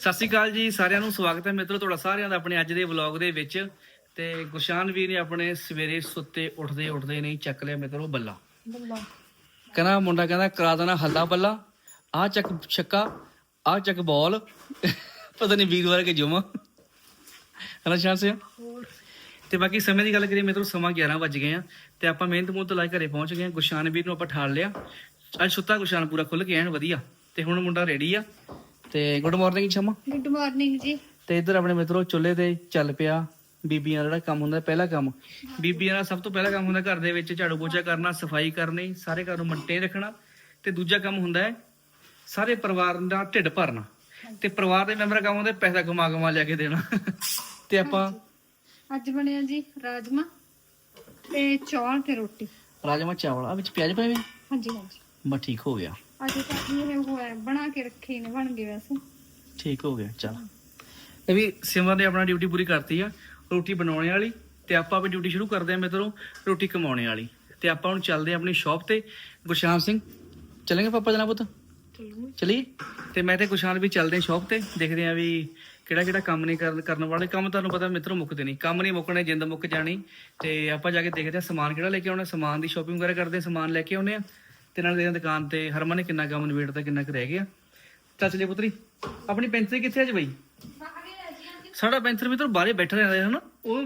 ਸਤਿ ਸ਼੍ਰੀ ਅਕਾਲ ਜੀ ਸਾਰਿਆਂ ਨੂੰ ਸਵਾਗਤ ਹੈ ਮਿੱਤਰੋ ਤੁਹਾਡਾ ਸਾਰਿਆਂ ਦਾ ਆਪਣੇ ਅੱਜ ਦੇ ਵਲੌਗ ਦੇ ਵਿੱਚ। ਤੇ ਗੁਰਸ਼ਾਨ ਵੀਰ ਨੇ ਆਪਣੇ ਸਵੇਰੇ ਸੁੱਤੇ ਉੱਠਦੇ ਉੱਠਦੇ ਨਹੀਂ ਚੱਕ ਲਿਆ ਮਿੱਤਰੋ ਬੱਲਾ। ਕਹਿੰਦਾ ਮੁੰਡਾ ਕਹਿੰਦਾ ਕਰਾ ਦੇਣਾ ਹੱਲਾ ਬੱਲਾ। ਆ ਚੱਕ ਛੱਕਾ ਆ ਚੱਕ ਬਾਲ। ਪਤਾ ਨਹੀਂ ਵੀਰਵਾਰ ਕੇ ਜੁਮਾ ਹਨਾ ਸ਼ਾਨ ਸੇ ਤੇ ਬਾਕੀ ਸਮੇਂ ਦੀ ਗੱਲ ਕਰੀਏ ਮਿੱਤਰੋ ਸਮਾਂ 11 ਵੱਜ ਗਏ ਆ। ਤੇ ਆਪਾਂ ਮਿਹਨਤ ਮੁਹਨਤ ਲਾ ਕੇ ਘਰੇ ਪਹੁੰਚ ਗਏ ਆ। ਗੁਰਸ਼ਾਨ ਵੀਰ ਨੂੰ ਆਪਾਂ ਠਾਲ ਲਿਆ। ਅੱਜ ਸੁੱਤਾ ਗੁਰਸ਼ਾਨ ਪੂਰਾ ਖੁੱਲ ਕੇ ਐਨ ਵਧੀਆ। ਤੇ ਹੁਣ ਮੁੰਡਾ ਰੈਡੀ ਆ। ਤੇ good morning Shama. Good morning ਜੀ। ਤੇ ਇੱਧਰ ਆਪਣੇ ਮਿੱਤਰੋ ਚੁੱਲ੍ਹੇ ਤੇ ਚੱਲ ਪਿਆ ਬੀਬੀਆਂ ਦਾ ਜਿਹੜਾ ਕੰਮ ਹੁੰਦਾ ਪਹਿਲਾ ਕੰਮ। ਬੀਬੀਆਂ ਦਾ ਸਭ ਤੋਂ ਪਹਿਲਾ ਕੰਮ ਹੁੰਦਾ ਘਰ ਦੇ ਵਿੱਚ ਝਾੜੂ ਪੋਚਾ ਕਰਨਾ ਸਫ਼ਾਈ ਕਰਨੀ ਸਾਰੇ ਘਰ ਨੂੰ ਮੱਟੇ ਰੱਖਣਾ। ਤੇ ਦੂਜਾ ਕੰਮ ਹੁੰਦਾ ਹੈ ਸਾਰੇ ਪਰਿਵਾਰ ਦਾ ਢਿੱਡ ਭਰਨਾ। ਤੇ ਪਰਿਵਾਰ ਦੇ ਮੈਂਬਰ ਕੰਮ ਹੁੰਦਾ ਪੈਸਾ ਕਮਾ ਕਮਾ ਲਿਆ ਕੇ ਦੇਣਾ। ਤੇ ਆਪਾਂ ਅੱਜ ਬਣਿਆ ਜੀ ਰਾਜਮਾ ਤੇ ਚੌਲ ਤੇ ਰੋਟੀ। ਰਾਜਮਾ ਚਾਵਲ। ਆ ਵਿੱਚ ਪਿਆਜ਼ ਪਏ ਵੀ ਹਾਂਜੀ ਹਾਂਜੀ। ਬਸ ਠੀਕ ਹੋ ਗਿਆ। ਅੱਜ ਤਾਂ ਇਹ ਹੋਇਆ ਬਣਾ ਕੇ ਰੱਖੇ ਨੇ ਬਣ ਗਏ ਵੈਸੇ ਠੀਕ ਹੋ ਗਿਆ ਚਲ। ਇਹ ਵੀ ਸਿਮਰ ਨੇ ਆਪਣਾ ਡਿਊਟੀ ਪੂਰੀ ਕਰਤੀ ਆ ਰੋਟੀ ਬਣਾਉਣ ਵਾਲੀ ਤੇ ਆਪਾਂ ਆਪਣੀ ਡਿਊਟੀ ਸ਼ੁਰੂ ਕਰਦੇ ਆ ਮਿੱਤਰੋ ਰੋਟੀ ਕਮਾਉਣ ਵਾਲੀ। ਤੇ ਆਪਾਂ ਹੁਣ ਚੱਲਦੇ ਆ ਆਪਣੀ ਸ਼ਾਪ ਤੇ ਗੁਰਸ਼ਾਨ ਸਿੰਘ। ਚੱਲਾਂਗੇ ਪਾਪਾ ਜਨਾ ਪੁੱਤ? ਚਲੋ ਚਲੀ ਤੇ ਮੈਂ ਤੇ ਗੁਰਸ਼ਾਨ ਵੀ ਚੱਲਦੇ ਆ ਸ਼ਾਪ ਤੇ ਦੇਖਦੇ ਆ ਵੀ ਕਿਹੜਾ ਕਿਹੜਾ ਕੰਮ ਨਹੀਂ ਕਰਨ ਕਰਨ ਵਾਲੇ। ਕੰਮ ਤੁਹਾਨੂੰ ਪਤਾ ਮਿੱਤਰੋ ਮੁੱਕਦੇ ਨਹੀਂ। ਕੰਮ ਨਹੀਂ ਮੁੱਕਣੇ ਜਿੰਦ ਮੁੱਕ ਜਾਣੀ। ਤੇ ਆਪਾਂ ਜਾ ਕੇ ਦੇਖਦੇ ਆ ਸਮਾਨ ਕਿਹੜਾ ਲੈ ਕੇ ਆਉਣਾ। ਸਮਾਨ ਦੀ ਸ਼ਾਪਿੰਗ ਵਗੈਰਾ ਕਰਦੇ ਆ ਸਮਾਨ ਲੈ ਕੇ ਆਉਨੇ ਆ ਤੇ ਨਾਲ ਦੇਖਦੇ ਦੁਕਾਨ ਤੇ ਹਰਮਨ ਨੇ ਕਿੰਨਾ ਕੰਮ ਨਿਬੇੜਦਾ ਕਿੰਨਾ ਕੁ ਰਹਿ ਗਿਆ। ਚੱਲ ਚਲੇ ਪੁੱਤਰੀ, ਆਪਣੀ ਪੈਂਸਲ ਕਿੱਥੇ ਅੱਜ ਬਈ? ਸਾਡਾ ਪੈਂਥਰ ਵੀ ਤਾਂ ਬਾਹਰੇ ਬੈਠਾ ਰਹਿੰਦਾ ਹੈ ਨਾ ਉਹ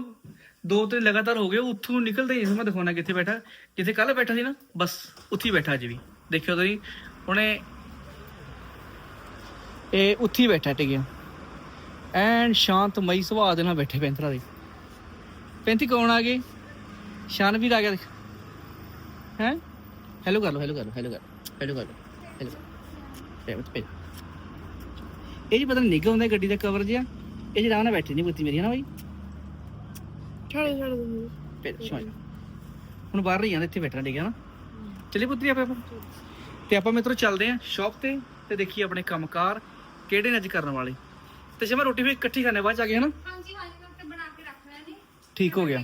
ਦੋ ਤਿੰਨ ਲਗਾਤਾਰ ਹੋ ਗਏ ਉੱਥੋਂ ਨਿਕਲਦਾ ਹੀ ਮੈਂ ਦਿਖਾਉਣਾ ਕਿੱਥੇ ਬੈਠਾ। ਜਿੱਥੇ ਕੱਲ ਬੈਠਾ ਸੀ ਨਾ, ਬਸ ਉੱਥੇ ਬੈਠਾ ਅੱਜ ਵੀ। ਦੇਖਿਓ ਤੁਸੀਂ ਉਹਨੇ ਇਹ ਉੱਥੇ ਬੈਠਾ ਟਿਕਿਆ। ਐਨ ਸ਼ਾਂਤਮਈ ਸੁਭਾਅ ਦੇ ਨਾਲ ਬੈਠੇ ਪੈਂਥਰਾ ਦੇ। ਪੈਂਤੀ ਕੌਣ ਆ ਗਏ? ਸ਼ਾਨਵੀਰ ਆ ਗਿਆ, ਦੇਖ। ਹੈ? ਹੈਲੋ ਕਰ ਲੋ ਹੈਲੋ ਕਰ ਲੋ ਹੈਲੋ ਕਰ ਹੈਲੋ ਕਰ ਲੋ ਹੈਲੋ ਪੇ ਇਹ ਜੀ ਪਤਾ ਨਹੀਂ ਨਿਕਲ ਹੁੰਦਾ ਗੱਡੀ ਦਾ ਕਵਰ ਜਿਹਾ। ਇਹ ਜਿਹੜਾ ਨਾਲ ਬੈਠੀ ਨਹੀਂ ਪੁੱਤੀ ਮੇਰੀ ਨਾ ਬਾਈ? ਛੜੇ ਛੜੇ ਫਿਰ ਸ਼ੋਈ ਹੁਣ ਬਾਹਰ ਨਹੀਂ ਜਾਂਦਾ ਇੱਥੇ ਬੈਠਣਾ ਠੀਕ ਹੈ ਨਾ? ਚੱਲੀ ਪੁੱਤਰੀ ਆਪੇ। ਆਪਾਂ ਤੇ ਆਪਾਂ ਮਿੱਤਰੋ ਚੱਲਦੇ ਆਂ ਸ਼ਾਪ ਤੇ ਤੇ ਦੇਖੀਏ ਆਪਣੇ ਕੰਮਕਾਰ ਕਿਹੜੇ ਨੇ ਅੱਜ ਕਰਨ ਵਾਲੇ। ਤੇ ਜੇ ਮੈਂ ਰੋਟੀ ਵੀ ਇਕੱਠੀ ਖਾਣੇ ਬਾਅਦ ਚ ਆ ਗਏ ਹਨਾ? ਹਾਂਜੀ ਹਾਂਜੀ ਤੇ ਬਣਾ ਕੇ ਰੱਖ ਲਿਆ ਨੇ ਠੀਕ ਹੋ ਗਿਆ।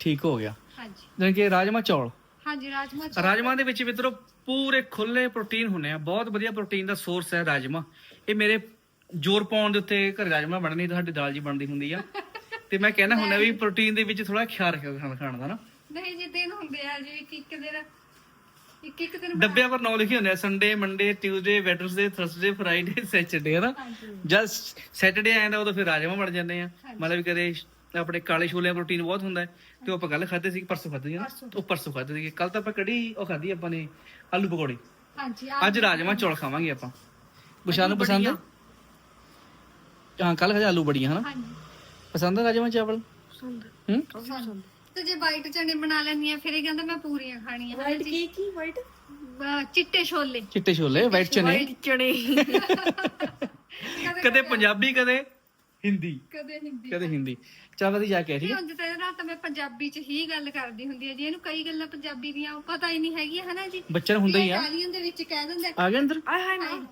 ਠੀਕ ਹੋ ਗਿਆ। ਹਾਂਜੀ। ਜਾਣੀ ਕਿ ਰਾਜਮਾ ਚੌਲ। ਹਾਂਜੀ ਰਾਜਮਾ ਚੌਲ। ਰਾਜਮਾ ਦੇ ਵਿੱਚ ਮਿੱਤਰੋ ਪੂਰੇ ਖੁੱਲੇ ਪ੍ਰੋਟੀਨ ਹੁੰਨੇ ਆ। ਬਹੁਤ ਵਧੀਆ ਪ੍ਰੋਟੀਨ ਦਾ ਸੋਰਸ ਹੈ ਰਾਜਮਾ। ਇਹ ਮੇਰੇ ਜ਼ੋਰ ਪਾਉਣ ਦੇ ਉੱਤੇ ਘਰ ਰਾਜਮਾ ਬਣਨੀ ਤੁਹਾਡੀ ਦਾਲ ਜੀ ਬਣਦੀ ਹੁੰਦੀ ਆ। ਤੇ ਮੈਂ ਕਹਿੰਦਾ ਹੁੰਦਾ ਵੀ ਪ੍ਰੋਟੀਨ ਦੇ ਵਿੱਚ ਥੋੜਾ ਖਿਆਲ ਰੱਖਿਓ ਖਾਣਾ ਖਾਣ ਦਾ ਨਾ। ਨਹੀਂ ਜੀ ਦਿਨ ਹੁੰਦੇ ਆ ਜੀ ਇੱਕ ਇੱਕ ਦਿਨ ਇੱਕ ਇੱਕ ਦਿਨ ਡੱਬਿਆਂ ਪਰ ਨਾਂ ਲਿਖੇ ਹੁੰਦੇ ਆ Sunday Monday Tuesday Wednesday Thursday Friday Saturday ਹੈ ਨਾ ਹਾਂਜੀ ਜਦ ਸੈਟਰਡੇ ਆਇਆ ਉਦੋਂ ਫਿਰ ਰਾਜਮਾ ਬਣ ਜਾਂਦੇ ਆ। ਮਤਲਬ ਕਿ ਕਦੇ ਆਪਣੇ ਕਾਲੇ ਛੋਲਿਆਂ ਪ੍ਰੋਟੀਨ ਬਹੁਤ ਹੁੰਦਾ ਹੈ ਤੇ ਉਹ ਆਪਾਂ ਕੱਲ ਖਾਦੇ ਸੀ ਪਰਸੋਂ ਖਾਦੇ ਸੀ ਨਾ ਉਹ ਪਰਸੋਂ ਖਾਦੇ ਸੀ ਕੱਲ ਤਾਂ ਆਪਾਂ ਕੜੀ ਉਹ ਖਾਦੀ ਆਪਾਂ ਨੇ ਆਲੂ ਪਕੌੜੇ। ਹਾਂਜੀ ਅੱਜ ਰਾਜਮਾ ਚੌਲ ਖਾਵਾਂਗੇ ਆਪਾਂ। ਗੁਸ਼ਾਨ ਨੂੰ ਪਸੰਦ? ਹੈ ਹਾਂ ਕੱਲ ਖਾਦੇ ਆਲੂ ਬੜੀਆਂ ਹਨਾ? ਹਾਂਜੀ। ਪਸੰਦ ਹੈ ਰਾਜਮਾ ਚਾਵਲ? ਪਸੰਦ। ਹੂੰ? ਪਸੰਦ। ਤੇ ਜੇ ਵਾਈਟ ਚਨੇ ਬਣਾ ਲੈਂਦੀ ਆ ਫਿਰ ਇਹ ਕਹਿੰਦਾ ਮੈਂ ਪੂਰੀਆਂ ਖਾਣੀਆਂ। ਵਾਈਟ ਕੀ ਕੀ ਵਾਈਟ ਚਿੱਟੇ ਛੋਲੇ। ਚਿੱਟੇ ਛੋਲੇ ਵਾਈਟ ਚਨੇ। ਚਣੇ ਕਦੇ ਪੰਜਾਬੀ ਕਦੇ? ਹਿੰਦੀ। ਕਦੇ ਹਿੰਦੀ। ਕਦੇ ਹਿੰਦੀ। ਚੱਲ ਵਧੀਆ ਜਾ ਕੇ ਠੀਕ ਹੈ। ਉਂਝ ਤਾਂ ਇਹਦੇ ਨਾਲ ਤਾਂ ਮੈਂ ਪੰਜਾਬੀ ਚ ਹੀ ਗੱਲ ਕਰਦੀ ਹੁੰਦੀ ਆ ਜੀ। ਇਹਨੂੰ ਕਈ ਗੱਲਾਂ ਪੰਜਾਬੀ ਦੀਆਂ ਪਤਾ ਹੀ ਨਹੀਂ ਹੈਗੀਆਂ ਹਨਾ ਜੀ? ਬੱਚਾ ਨੂੰ ਹੁੰਦਾ ਹੀ ਆ। ਇਟਾਲੀਅਨ ਦੇ ਵਿੱਚ ਕਹਿ ਦਿੰਦਾ ਆ। ਗਿਆ ਅੰਦਰ? ਆਏ ਹਾਏ ਨਾ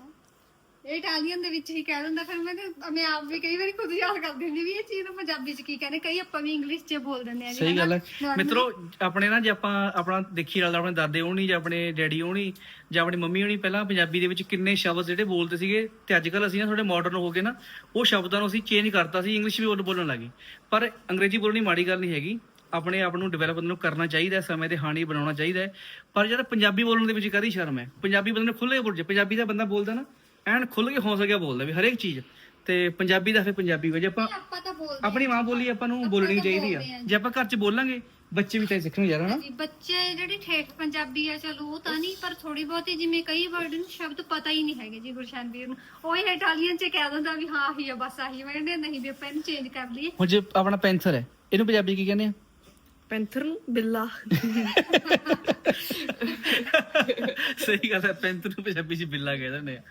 ਇਹ ਇਟਾਲੀਅਨ ਦੇ ਵਿੱਚ ਹੀ ਕਹਿ ਦਿੰਦਾ ਫਿਰ ਮੈਂ ਕਿਹਾ- ਮੈਂ ਆਪ ਵੀ ਕਈ ਵਾਰੀ ਖੁਦ ਯਾਦ ਕਰਦੀ ਹੁੰਦੀ ਵੀ ਇਹ ਚੀਜ਼ ਨੂੰ ਪੰਜਾਬੀ ਚ ਕੀ ਕਹਿੰਦੇ ਕਈ ਆਪਾਂ ਵੀ ਇੰਗਲਿਸ਼ ਚ ਬੋਲ ਦਿੰਦੇ ਆ ਜੀ ਸਹੀ ਗੱਲ ਹੈ। ਮਿੱਤਰੋ ਆਪਣੇ ਨਾ ਜੇ ਆਪਾਂ ਆਪਣਾ ਦੇਖੀ ਰਲਦਾ ਆਪਣੇ ਦਾਦੇ ਹੋਣੀ ਜਾਂ ਆਪਣੇ ਡੈਡੀ ਹੋਣੀ ਜਾਂ ਆਪਣੀ ਮੰਮੀ ਹੋਣੀ ਪਹਿਲਾਂ ਪੰਜਾਬੀ ਦੇ ਵਿੱਚ ਕਿੰਨੇ ਸ਼ਬਦ ਜਿਹੜੇ ਬੋਲਦੇ ਸੀਗੇ ਤੇ ਅੱਜ ਕੱਲ ਅਸੀਂ ਨਾ ਥੋੜੇ ਮਾਡਰਨ ਹੋ ਗਏ ਨਾ ਉਹ ਸ਼ਬਦਾਂ ਨੂੰ ਅਸੀਂ ਚੇਂਜ ਕਰਤਾ ਸੀ ਇੰਗਲਿਸ਼ ਵੀ ਬੋਲ- ਬੋਲਣ ਲੱਗੇ ਪਰ ਅੰਗਰੇਜ਼ੀ ਬੋਲਣੀ ਮਾੜੀ ਗੱਲ ਨਹੀਂ ਹੈਗੀ ਆਪਣੇ ਆਪ ਨੂੰ ਡਿਵੈਲਪ ਨੂੰ ਕਰਨਾ ਚਾਹੀਦਾ ਹੈ, ਸਮੇਂ ਦੇ ਹਾਣੀ ਬਣਾਉਣਾ ਚਾਹੀਦਾ ਹੈ। ਪਰ ਜਿਹੜਾ ਪੰਜਾਬੀ ਬੋਲਣ ਦੇ ਵਿੱਚ ਕਾਦੀ ਸ਼ਰਮ ਹੈ? ਪੰਜਾਬੀ ਬੰਦੇ ਨੂੰ ਖੁੱਲੇ ਬੋਲ ਜੇ ਪੰਜਾਬੀ ਦਾ ਬੰਦਾ ਬੋਲਦਾ ਨਾ ਐਨ ਖੁੱਲ ਕੇ ਹੌਸਲਾ ਕੇ ਬੋਲਦਾ ਵੀ ਹਰੇਕ ਚੀਜ਼। ਤੇ ਪੰਜਾਬੀ ਦਾ ਫਿਰ ਪੰਜਾਬੀ ਵਜੇ ਆਪਾਂ ਆਪਾਂ ਤਾਂ ਬੋਲਦੇ ਆਪਣੀ ਮਾਂ ਬੋਲੀ ਆਪਾਂ ਨੂੰ ਬੋਲਣੀ ਚਾਹੀਦੀ ਆ। ਜੇ। ਆਪਾਂ ਘਰ 'ਚ ਬੋਲਾਂਗੇ ਬੱਚੇ ਵੀ ਤਾਂ ਸਿੱਖਣਗੇ ਯਾਰ ਹਨਾ? ਜੀ ਬੱਚੇ ਜਿਹੜੀ ਠੇਠ ਪੰਜਾਬੀ ਆ ਚਲੋ ਉਹ ਤਾਂ ਨਹੀਂ ਪਰ ਥੋੜੀ ਬਹੁਤੀ ਜਿਵੇਂ ਕਈ ਵਰਡ ਨੂੰ ਸ਼ਬਦ ਪਤਾ ਹੀ ਨਹੀਂ ਹੈਗੇ ਜੀ ਗੁਰਸ਼ਨ ਵੀਰ ਨੂੰ। ਉਹ ਹੀ ਇਟਾਲੀਅਨ ਚ ਕਹਿ ਦਿੰਦਾ ਵੀ ਹਾਂ ਆਹੀ ਆ ਬਸ ਆਹੀ ਆ। ਮੈਂ ਕਹਿੰਦੀ ਨਹੀਂ ਵੀ ਆਪਾਂ ਇਹਨੂੰ ਚੇਂਜ ਕਰ ਲਈਏ। ਹੁਣ ਜੇ ਆਪਣਾ ਪੈਂਥਰ ਹੈ ਇਹਨੂੰ ਪੰਜਾਬੀ ਕੀ ਕਹਿੰਦੇ ਆ? ਪੈਂਥਰ ਨੂੰ ਬਿੱਲਾ। ਸਹੀ ਗੱਲ ਹੈ ਪੈਂਥਰ ਨੂੰ ਪੰਜਾਬੀ 'ਚ ਬਿੱਲਾ ਕਹਿ ਦਿੰਦੇ ਆ।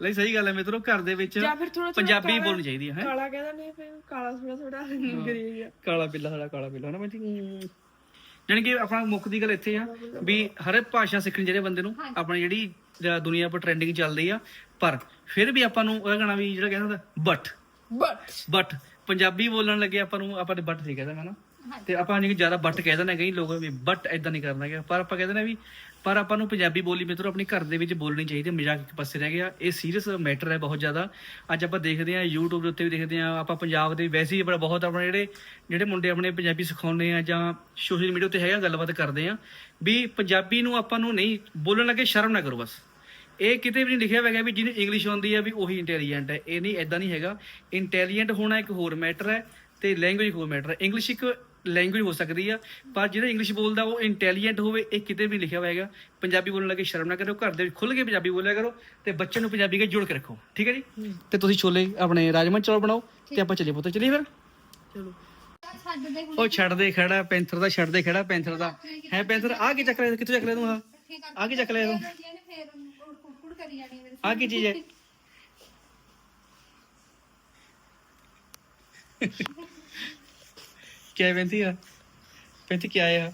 ਲਈ ਸਹੀ ਗੱਲ ਹੈ ਮਿੱਤਰੋ ਘਰ ਦੇ ਵਿੱਚ ਜਾਂ ਫਿਰ ਥੋੜਾ ਪੰਜਾਬੀ ਬੋਲਣੀ ਚਾਹੀਦੀ ਹੈ ਕਾਲਾ ਕਹਿੰਦਾ ਨੇ ਫਿਰ ਕਾਲਾ ਥੋੜਾ ਥੋੜਾ ਗਰੀ ਆ ਕਾਲਾ ਬਿੱਲਾ ਸਾਡਾ ਕਾਲਾ ਬਿੱਲਾ ਨਾ ਮੈਂ ਜਾਣੀ ਕਿ ਆਪਣਾ ਮੁੱਖ ਦੀ ਗੱਲ ਇੱਥੇ ਆ ਵੀ ਹਰ ਇੱਕ ਭਾਸ਼ਾ ਸਿੱਖਣੀ ਜਿਹੜੇ ਬੰਦੇ ਨੂੰ ਆਪਣੀ ਜਿਹੜੀ ਜਾਂ ਦੁਨੀਆ 'ਤੇ ਟ੍ਰੈਂਡਿੰਗ ਚੱਲਦੀ ਆ ਪਰ ਫਿਰ ਵੀ ਆਪਾਂ ਨੂੰ ਉਹ ਕਹਣਾ ਵੀ ਜਿਹੜਾ ਕਹਿੰਦਾ ਬਟ ਬਟ ਬਟ ਪੰਜਾਬੀ ਬੋਲਣ ਲੱਗੇ ਆਪਾਂ ਨੂੰ ਆਪਾਂ ਨੇ ਬਟ ਠੀਕ ਕਹਿੰਦਾ ਮੈਂ ਨਾ ਤੇ ਆਪਾਂ ਨਹੀਂ ਜ਼ਿਆਦਾ ਬਟ ਕਹਿ ਦਿੰਦੇ ਕਈ ਲੋਕ ਵੀ ਬਟ ਇਦਾਂ ਨਹੀਂ ਕਰਨਾ ਹੈਗਾ ਪਰ ਆਪਾਂ ਕਹਿੰਦੇ ਨੇ ਵੀ ਪਰ ਆਪਾਂ ਨੂੰ ਪੰਜਾਬੀ ਬੋਲੀ ਮਿੱਤਰੋ ਆਪਣੇ ਘਰ ਦੇ ਵਿੱਚ ਬੋਲਣੀ ਚਾਹੀਦੀ ਹੈ, ਮਜ਼ਾਕ ਇੱਕ ਪਾਸੇ ਰਹਿ ਗਿਆ। ਇਹ ਸੀਰੀਅਸ ਮੈਟਰ ਹੈ ਬਹੁਤ ਜ਼ਿਆਦਾ। ਅੱਜ ਆਪਾਂ ਦੇਖਦੇ ਹਾਂ YouTube ਦੇ ਉੱਤੇ ਵੀ ਦੇਖਦੇ ਹਾਂ, ਆਪਾਂ ਪੰਜਾਬ ਦੇ ਵੈਸੇ ਹੀ ਬੜਾ ਬਹੁਤ ਆਪਣੇ ਜਿਹੜੇ ਜਿਹੜੇ ਮੁੰਡੇ ਆਪਣੇ ਪੰਜਾਬੀ ਸਿਖਾਉਂਦੇ ਆ ਜਾਂ ਸੋਸ਼ਲ ਮੀਡੀਆ ਉੱਤੇ ਹੈਗਾ ਗੱਲਬਾਤ ਕਰਦੇ ਆ, ਵੀ ਪੰਜਾਬੀ ਨੂੰ ਆਪਾਂ ਨੂੰ ਨਹੀਂ, ਬੋਲਣ ਲੱਗੇ ਸ਼ਰਮ ਨਾ ਕਰੋ ਬਸ। ਇਹ ਕਿਤੇ ਵੀ ਨਹੀਂ ਲਿਖਿਆ ਹੋਇਆ ਵੀ ਜਿਹਨੂੰ ਇੰਗਲਿਸ਼ ਆਉਂਦੀ ਹੈ ਵੀ ਉਹੀ ਇੰਟੈਲੀਜੈਂਟ ਹੈ। ਇਹ ਨਹੀਂ ਐਦਾਂ ਨਹੀਂ ਹੈਗਾ। ਇੰਟੈਲੀਜੈਂਟ ਹੋਣਾ ਇੱਕ ਹੋਰ ਮੈਟਰ ਹੈ ਤੇ ਲੈਂਗੁਏਜ ਹੋਰ ਮੈਟਰ ਹੈ। ਇੰਗਲਿਸ਼ ਇੱਕ ਲੈਂਗੁਏਜ ਹੋ ਸਕਦੀ ਆ ਪਰ ਜਿਹੜਾ ਇੰਗਲਿਸ਼ ਬੋਲਦਾ ਉਹ ਇੰਟੈਲੀਜੈਂਟ ਹੋਵੇ ਇਹ ਕਿਤੇ ਵੀ ਲਿਖਿਆ ਹੋਇਆ ਹੈਗਾ। ਪੰਜਾਬੀ ਬੋਲਣ ਲੱਗੇ ਸ਼ਰਮ ਨਾ ਕਰੋ ਘਰ ਦੇ ਵਿੱਚ ਖੁੱਲ ਕੇ ਪੰਜਾਬੀ ਬੋਲਿਆ ਕਰੋ ਤੇ ਬੱਚੇ ਨੂੰ ਪੰਜਾਬੀ ਕੇ ਜੋੜ ਕੇ ਰੱਖੋ। ਠੀਕ ਹੈ ਜੀ? ਤੇ ਤੁਸੀਂ ਛੋਲੇ ਆਪਣੇ ਰਾਜਮਾ ਚੌਲ ਬਣਾਓ ਤੇ ਆਪਾਂ ਚੱਲੀਏ ਪੁੱਤ ਚੱਲੀਏ ਫਿਰ? ਚਲੋ। ਉਹ ਛੱਡ ਦੇ ਖੜਾ ਪੈਂਥਰ ਦਾ ਛੱਡ ਦੇ ਖੜਾ ਪੈਂਥਰ ਦਾ। ਹੈ ਪੈਂਥਰ ਆ ਕੀ ਚੱਕ ਲਿਆ ਕਿੱਥੋਂ ਚੱਕ ਲਿਆ ਤੂੰ ਆ ਆ ਕੀ ਚੱਕ ਲਿਆ ਤੂੰ? ਆ ਕੀ ਚੀਜ਼ ਹੈ? ਕਿਆ ਪੈਂਤੀ ਆ ਪੈਂਤੀ ਕੀ ਆਇਆ?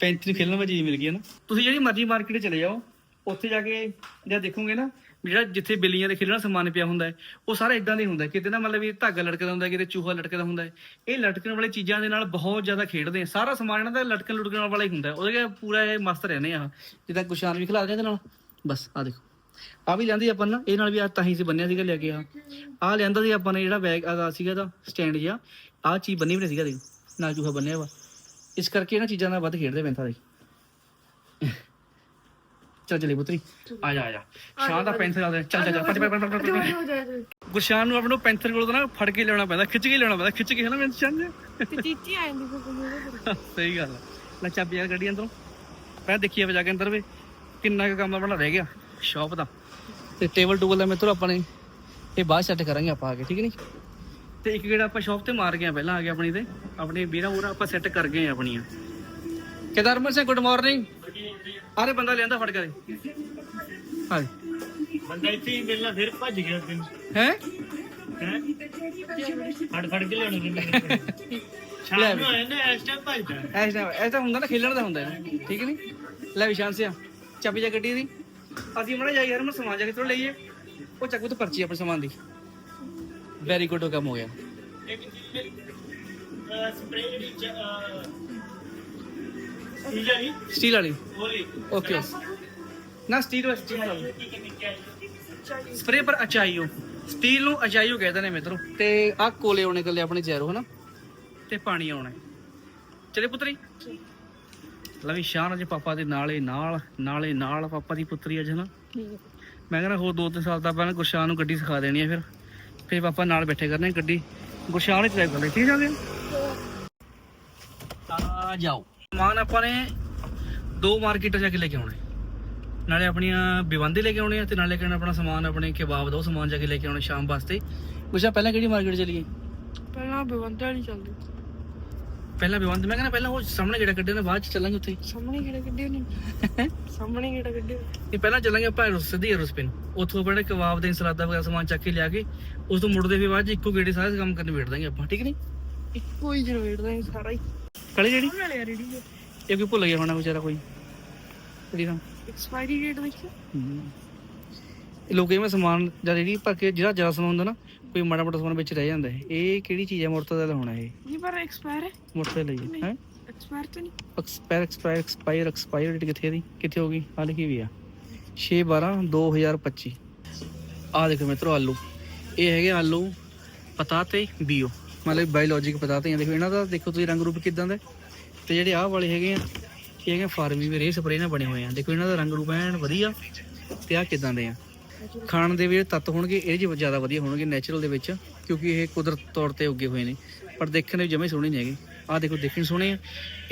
ਪੈਂਤੀ ਨੂੰ ਖੇਲਣ ਵਾਲੀ ਚੀਜ਼ ਮਿਲ ਗਈ ਹੈ ਨਾ ਤੁਸੀਂ ਜਿਹੜੀ ਮਰਜ਼ੀ ਮਾਰਕੀਟ ਚਲੇ ਜਾਓ, ਉੱਥੇ ਜਾ ਕੇ ਜਦ ਦੇਖੋਗੇ ਨਾ, ਜਿਹੜਾ ਜਿੱਥੇ ਬਿੱਲੀਆਂ ਦੇ ਖੇਲਣ ਸਮਾਨ ਪਿਆ ਹੁੰਦਾ ਹੈ, ਉਹ ਸਾਰਾ ਇਦਾਂ ਦਾ ਹੁੰਦਾ ਕਿਤੇ ਨਾ ਮਤਲਬ ਵੀ ਧਾਗਾ ਲਟਕਦਾ ਹੁੰਦਾ ਕਿਤੇ ਚੂਹਾ ਲਟਕਦਾ ਹੁੰਦਾ ਹੈ। ਇਹ ਲਟਕਣ ਵਾਲੀ ਚੀਜ਼ਾਂ ਦੇ ਨਾਲ ਬਹੁਤ ਜ਼ਿਆਦਾ ਖੇਡਦੇ ਆ। ਸਾਰਾ ਸਮਾਨ ਇਹਨਾਂ ਦਾ ਲਟਕਣ ਲੁਟਕਣ ਵਾਲਾ ਹੀ ਹੁੰਦਾ ਉਹਦੇ ਕੇ ਪੂਰਾ ਇਹ ਮਸਤ ਰਹਿੰਦੇ ਆ। ਜਿੱਦਾਂ ਗੁਸ਼ਾਨ ਵੀ ਖਿਲਾ ਦਿੰਦੇ ਨਾਲ, ਬਸ ਆ ਦੇਖੋ। ਆ ਵੀ ਲੈਂਦੀ ਆਪਾਂ ਨਾ, ਇਹ ਨਾਲ ਵੀ ਆ ਤਾਂ ਹੀ ਸੀ ਬੰਨਿਆ ਸੀਗਾ ਲੈ ਕੇ ਆ ਆ ਲੈਂਦਾ ਸੀ ਆਪਾਂ ਨੇ ਜਿਹੜਾ ਬੈਗ ਆ ਸੀਗਾ ਦਾ ਸਟੈਂਡ ਜਿਹਾ। ਆ ਚੀਜ਼ ਬੰਨੀ ਵੀ ਨਹੀਂ ਸੀਗਾ ਦੇਖ ਨਾਲ ਚੂਹਾ ਬੰਨਿਆ ਵਾ। ਇਸ ਕਰਕੇ ਇਹਨਾਂ ਚੀਜ਼ਾਂ ਨਾਲ ਵੱਧ ਖੇਡਦੇ ਪੈਂਦਾ ਦੇ ਚੱਲ ਚਲੇ ਪੁੱਤਰੀ ਆ ਜਾ ਆ ਜਾ। ਸ਼ਾਨ ਦਾ ਪੈਂਥਰ ਚੱਲ ਚੱਲ ਚੱਲ ਭੱਜ ਭੱਜ ਭੱਜ ਭੱਜ ਭੱਜ ਹੋ ਜਾ ਜਾ ਗੁਰਸ਼ਾਨ ਨੂੰ ਆਪਣੇ ਪੈਂਥਰ ਕੋਲ ਤਾਂ ਨਾ ਫੜ ਕੇ ਲਿਆਉਣਾ ਪੈਂਦਾ ਖਿੱਚ ਕੇ ਲਿਆਉਣਾ ਪੈਂਦਾ ਖਿੱਚ ਕੇ ਹੈ ਨਾ ਮੈਂ ਚੰਨ ਤੇ ਚੀਚੀ ਆ ਜਾਂਦੀ ਫਿਰ ਸਹੀ ਗੱਲ ਆ। ਲੈ ਚਾਬੀ ਯਾਰ ਗੱਡੀ ਅੰਦਰੋਂ। ਪਹਿਲਾਂ ਦੇਖੀਏ ਵਜਾ ਕੇ ਅੰਦਰ ਵੀ ਕਿੰਨਾ ਕੁ ਕੰਮ ਆਪਣਾ ਰਹਿ ਗਿਆ ਸ਼ਾਪ ਦਾ। ਤੇ ਟੇਬਲ ਟੂਬਲ ਦਾ ਮਿੱਤਰੋ ਆਪਾਂ ਨੇ ਇਹ ਬਾਅਦ ਸੈੱਟ ਕਰਾਂਗੇ ਆਪਾਂ ਆ ਕੇ ਠੀਕ ਨਹੀਂ ਤੇ ਇੱਕ ਗੇੜਾ ਆਪਾਂ ਸ਼ਾਪ ਤੇ ਮਾਰ ਗਏ ਆ ਪਹਿਲਾਂ ਆ ਗਿਆ ਆਪਣੀ ਤੇ। ਆਪਣੀ ਵੀਰਾ ਪੂਰਾ ਆਪਾਂ ਸੈੱਟ ਕਰ ਗਏ ਆ ਆਪਣੀਆਂ। ਕੇਦਾਰਮਨ ਸਿੰਘ ਗੁੱਡ ਮਾਰਨਿੰਗ ਆਰੇ ਬੰਦਾ ਲਿਆਂਦਾ ਫੜ ਕੇ। ਹਾਂ। ਬੰਦਾ ਇੱਥੇ ਹੀ ਮਿਲਣਾ ਫਿਰ ਭੱਜ ਗਿਆ ਤੈਨੂੰ ਹੈ? ਫੜ ਫੜ ਕੇ ਲਿਆਉਣਾ ਤੈਨੂੰ ਸ਼ਾਮ ਨੂੰ ਆਇਆ ਨਾ ਇਸ ਟਾਈਮ ਭੱਜਦਾ ਐਸਾ ਐਸਾ ਹੁੰਦਾ ਨਾ ਖੇਲਣ ਦਾ ਹੁੰਦਾ ਠੀਕ ਨਹੀਂ? ਲੈ ਵਿਸ਼ਾਨ ਸਿਆ ਚਾਬੀ ਜਾ ਗੱਡੀ ਦੀ। ਅਸੀਂ ਮੜਾ ਜਾਈ ਯਾਰ ਮੈਂ ਸਮਾਨ ਜਾ ਕੇ ਥੋੜਾ ਲਈਏ। ਉਹ ਚੱਕੂ ਤੋਂ ਪਰਚੀ ਆਪਣੇ ਸਮਾਨ ਦੀ। ਵੈਰੀ ਗੁੱਡ ਕੰਮ ਹੋ ਗਿਆ ਸਪਰੇ ਜਿਹੜੀ ਚ- ਅਹ, ਠੀਕ ਹੈ ਜੀ ਸਟੀਲ ਵਾਲੀ ਓਕੇ ਨਾ ਸਟੀਲ ਵਾਲੀ ਸਟੀਲ ਵਾਲੀ ਸਪਰੇ ਪਰ ਅਚਾਈਓ ਸਟੀਲ ਨੂੰ ਅਚਾਈਓ ਕਹਿੰਦੇ ਨੇ ਮਿੱਤਰੋ ਤੇ ਆਹ ਕੋਲੇ ਆਉਣੇ ਕੱਲੇ ਆਪਣੇ ਜ਼ੈਰੋ ਹਨਾ ਤੇ ਪਾਣੀ ਆਉਣਾ। ਚਲੇ ਪੁੱਤਰੀ ਲਵੀ ਸ਼ਾਨ ਅਜੇ ਪਾਪਾ ਦੇ ਨਾਲੇ ਨਾਲ ਨਾਲੇ ਨਾਲ ਪਾਪਾ ਦੀ ਪੁੱਤਰੀ ਅਜ ਹਨਾ ਮੈਂ ਕਹਿੰਦਾ ਹੋਰ 2-3 ਸਾਲ ਤੱਕ ਪਹਿਲਾਂ ਗੁਰਸ਼ਾਨ ਨੂੰ ਗੱਡੀ ਸਿਖਾ ਦੇਣੀ ਹੈ ਫਿਰ ਫਿਰ ਪਾਪਾ ਨਾਲ ਬੈਠੇ ਕਰਨੇ ਗੱਡੀ। ਗੁਰਸ਼ਾਨ ਡਰਾਈਵ ਕਰਨੀ ਠੀਕ ਜਾਂਦੇ ਆ ਜਾਓ। ਸਮਾਨ ਆਪਾਂ ਨੇ ਦੋ ਮਾਰਕੀਟਾਂ ਜਾ ਕੇ ਲੈ ਕੇ ਆਉਣੇ। ਨਾਲੇ ਆਪਣੀਆਂ ਬਿਵੰਦੇ ਲੈ ਕੇ ਆਉਣੇ ਤੇ ਨਾਲੇ ਕਹਿਣਾ ਆਪਣਾ ਸਮਾਨ, ਆਪਣੇ ਕਬਾਬ ਦਾ ਉਹ ਸਮਾਨ ਜਾ ਕੇ ਲੈ ਕੇ ਆਉਣੇ ਸ਼ਾਮ ਵਾਸਤੇ। ਗੁਰਸ਼ਾਨ ਪਹਿਲਾਂ ਕਿਹੜੀ ਮਾਰਕੀਟ ਚਲੀਏ? ਪਹਿਲਾਂ ਬਵੰਦਾ ਵਾਲੀ ਚੱਲਦੀ। ਪਹਿਲਾਂ ਬਿਵੰਦ ਮੈਂ ਕਹਿੰਦਾ ਪਹਿਲਾਂ ਉਹ ਸਾਹਮਣੇ ਜਿਹੜਾ ਕੱਢੇ ਨੇ ਬਾਅਦ ਚ ਚੱਲਾਂਗੇ ਉੱਥੇ। ਸਾਹਮਣੇ ਕਿਹੜਾ ਕੱਢਿਆ ਨਹੀਂ ਸਾਹਮਣੇ ਕਿਹੜਾ ਕੱਢਿਆ। ਇਹ ਪਹਿਲਾਂ ਚੱਲਾਂਗੇ ਆਪਾਂ ਰੁਸ ਸਿੱਧੀ ਰੁਸਪਿਨ ਉੱਥੋਂ ਆਪਣੇ ਕਬਾਬ ਦੇ ਸਲਾਦਾ ਵਗੈਰਾ ਸਮਾਨ ਚੱਕ ਕੇ ਲਿਆ ਕੇ ਉਸ ਤੋਂ ਮੁੜਦੇ ਫਿਰ ਬਾਅਦ ਚ ਇੱਕੋ ਗੇੜੇ ਸਾਰੇ ਕੰਮ ਕਰਨ ਵੇੜ ਦਾਂਗੇ ਆਪਾਂ ਠੀਕ ਨਹੀਂ? ਇੱਕੋ ਹੀ ਜਨਰੇਟਦਾ ਹੈ ਸਾਰਾ ਹੀ। ਕਲੀ ਜਿਹੜੀ? ਨਾਲੇ ਰੈਡੀ ਇਹ ਕੋਈ ਭੁੱਲ ਗਿਆ ਹੋਣਾ ਵਿਚਾਰਾ ਕੋਈ। ਜਿਹੜੀ ਨਾ ਐਕਸਪਾਇਰੀ ਡੇਟ ਦੇਖਿਆ ਇਹ ਲੋਕ ਇਹ ਸਮਾਨ ਜਿਹੜੀ ਭਰ ਕੇ ਜਿਹੜਾ ਜ਼ਿਆਦਾ ਸਮਾਨ ਹੁੰਦਾ ਨਾ ਕੋਈ ਮਾੜਾ ਮੋਟਾ ਸਮਾਨ ਵਿੱਚ ਰਹਿ ਜਾਂਦਾ ਹੈ ਇਹ ਕਿਹੜੀ ਚੀਜ਼ ਹੈ? ਮੁਰਤਜ਼ਾ ਦਾ ਹੋਣਾ ਇਹ। ਨਹੀਂ ਪਰ ਐਕਸਪਾਇਰ ਹੈ। ਮੁਰਤਜ਼ਾ ਲਈ। ਹੈ? ਐਕਸਪਾਇਰ ਤਾਂ ਨਹੀਂ। Expire expire expire expire date ਕਿੱਥੇ ਦੀ ਕਿੱਥੇ ਹੋ ਗਈ? ਆ ਲਿਖੀ ਵੀ ਆ। 6 12 2025 ਆ ਦੇਖੋ ਮਿੱਤਰੋ ਆਲੂ। ਇਹ ਹੈਗੇ ਆਲੂ ਪਤਾਤੇ ਬੀਓ। ਮਤਲਬ ਬਾਇਓਲੋਜਿਕ ਪਤਾਤੇ ਆ। ਦੇਖੋ ਇਹਨਾਂ ਦਾ ਦੇਖੋ ਤੁਸੀਂ ਰੰਗ ਰੂਪ ਕਿਦਾਂ ਦਾ। ਤੇ ਜਿਹੜੇ ਆਹ ਵਾਲੇ ਹੈਗੇ ਆ ਇਹ ਹੈਗੇ ਫਾਰਮੀ ਵੀ ਰੇ ਸਪਰੇ ਨਾਲ ਬਣੇ ਹੋਏ ਆ। ਦੇਖੋ ਇਹਨਾਂ ਦਾ ਰੰਗ ਰੂਪ ਐਨ ਵਧੀਆ। ਤੇ ਆ ਕਿਦਾਂ ਦੇ ਆ? ਖਾਣ ਦੇ ਵੀ ਤੱਤ ਹੋਣਗੇ ਇਹ ਜਿਹੇ ਜ਼ਿਆਦਾ ਵਧੀਆ ਹੋਣਗੇ ਨੈਚੁਰਲ ਦੇ ਵਿੱਚ ਕਿਉਂਕਿ ਇਹ ਕੁਦਰਤ ਤੌਰ ਤੇ ਉੱਗੇ ਹੋਏ ਨੇ। ਪਰ ਦੇਖਣ ਦੇ ਜਮੇ ਸੋਹਣੇ ਨਹੀਂ ਹੈਗੇ। ਆਹ ਦੇਖੋ ਦੇਖਣ ਸੋਹਣੇ ਆ।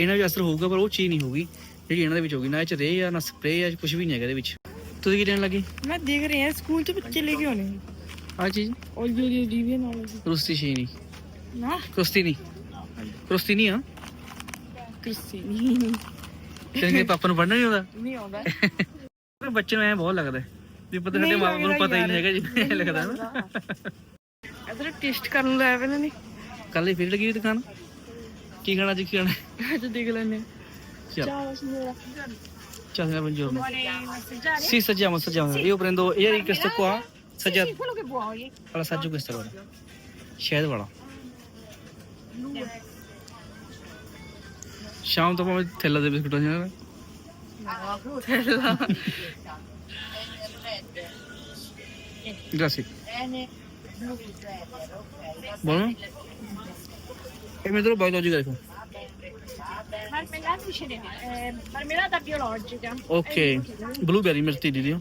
ਇਹਨਾਂ ਵੀ ਅਸਰ ਹੋਊਗਾ ਪਰ ਉਹ ਚੀਜ਼ ਨਹੀਂ ਹੋਊਗੀ। ਜਿਹੜੀ ਇਹਨਾਂ ਦੇ ਵਿੱਚ ਹੋਗੀ ਨਾ ਇਹ ਚ ਰੇ ਆ ਨਾ ਸਪਰੇ ਆ ਕੁਝ ਵੀ ਨਹੀਂ ਹੈਗਾ ਇਹਦੇ ਵਿੱਚ। ਤੁਸੀਂ ਕੀ ਲੈਣ ਲੱਗੇ? ਮੈਂ ਦੇਖ ਰਿਹਾ ਸਕੂਲ ਚ ਬੱਚੇ ਲੈ ਕੇ ਆਉਣੇ। ਆ ਚੀਜ਼? ਉਹ ਜਿਹੜੀ ਡੀਵੀ ਨਾਲ। ਰੁਸਤੀ ਸ਼ੀ ਨਹੀਂ। ਨਾ। ਕੁਸ਼ਤੀ ਨਹੀਂ। ਕੁਸ਼ਤੀ ਨਹੀਂ ਆ? ਕ੍ਰਿਸਤੀ ਨਹੀਂ। ਤੇਰੇ ਪਾਪਾ ਨੂੰ ਪੜਨਾ ਨਹੀਂ ਆਉਂਦਾ? ਨਹੀਂ ਆਉਂਦਾ। ਬੱਚੇ ਨੂੰ ਐ ਬਹੁਤ ਲੱਗਦਾ। ਹੈ ਵੀ ਪਤਾ ਸਾਡੇ ਨਹੀਂ ਮਾਪੇ ਨੂੰ ਪਤਾ ਹੀ ਨਹੀਂ ਹੈਗਾ ਜੀ ਐਂ ਲੱਗਦਾ ਨਾ। ਇਧਰ ਟੈਸਟ ਕਰਨ ਲੈ ਆਵੇ ਨੇ। ਕੱਲ ਹੀ ਫਿਰ ਲੱਗੀ ਦੁਕਾਨ। ਕੀ ਖਾਣਾ ਜੀ ਕੀ ਖਾਣਾ? ਅੱਜ ਦੇਖ ਚੱਲ। ਚਾਹ ਨਾ ਬੰਜੋ. Io prendo ieri questo qua, saggiato. quello che vuoi Allora assaggio questo allora. ਸ਼ਾਇਦ ਵਾਲਾ। ਸ਼ਾਮ ਤੋਂ ਭਾਵੇਂ ਥੈਲਾ ਦੇ ਬਿਸਕੁਟਾਂ ਜਿਹਨਾਂ ਥੈਲਾ। Grazie. Buono? E mi trovo biologica ecco. Marmellata eh, marmellata biologica. Ok. Blueberry di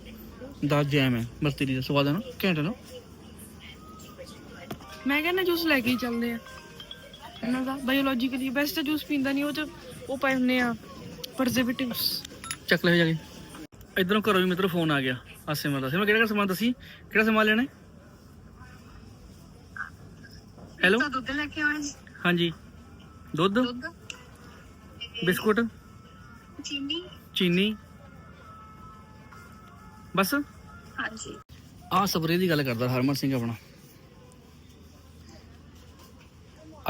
da jam ਹੈ mirtilli ਦਾ ਸਵਾਦ ਹੈ ਨਾ ਘੈਂਟ ਹੈ ਨਾ ਮੈਂ ਕਹਿੰਦਾ ਜੂਸ ਲੈ ਕੇ ਹੀ ਚੱਲਦੇ ਆ ਇਹਨਾਂ ਦਾ ਬਾਇਓਲੋਜੀਕਲੀ ਬੈਸਟ ਜੂਸ ਪੀਂਦਾ ਨਹੀਂ ਉਹ ਚ ਉਹ ਪਾਏ ਹੁੰਨੇ ਆ ਪ੍ਰਜ਼ਰਵੇਟਿਵਸ ਚੱਕ ਲੈ ਜਾ ਕੇ ਇਧਰੋਂ ਘਰੋਂ ਵੀ ਮਿੱਤਰ ਫੋਨ ਆ ਗਿਆ ਆਸੇ ਮਾ ਦਾ ਕਿਹੜਾ ਕਿਹੜਾ ਸਮਾਨ ਦੱਸੀ ਕਿਹੜਾ ਸਮਾਨ ਲੈਣਾ ਹੈਲੋ ਦੁੱਧ ਲੈ ਕੇ ਆਉਣਾ ਹਾਂਜੀ ਦੁੱਧ ਬਿਸਕੁਟ ਚੀਨੀ ਚੀਨੀ ਬਸ ਹਾਂਜੀ ਆ ਸਪਰੇ ਦੀ ਗੱਲ ਕਰਦਾ ਹਰਮਨ ਸਿੰਘ ਆਪਣਾ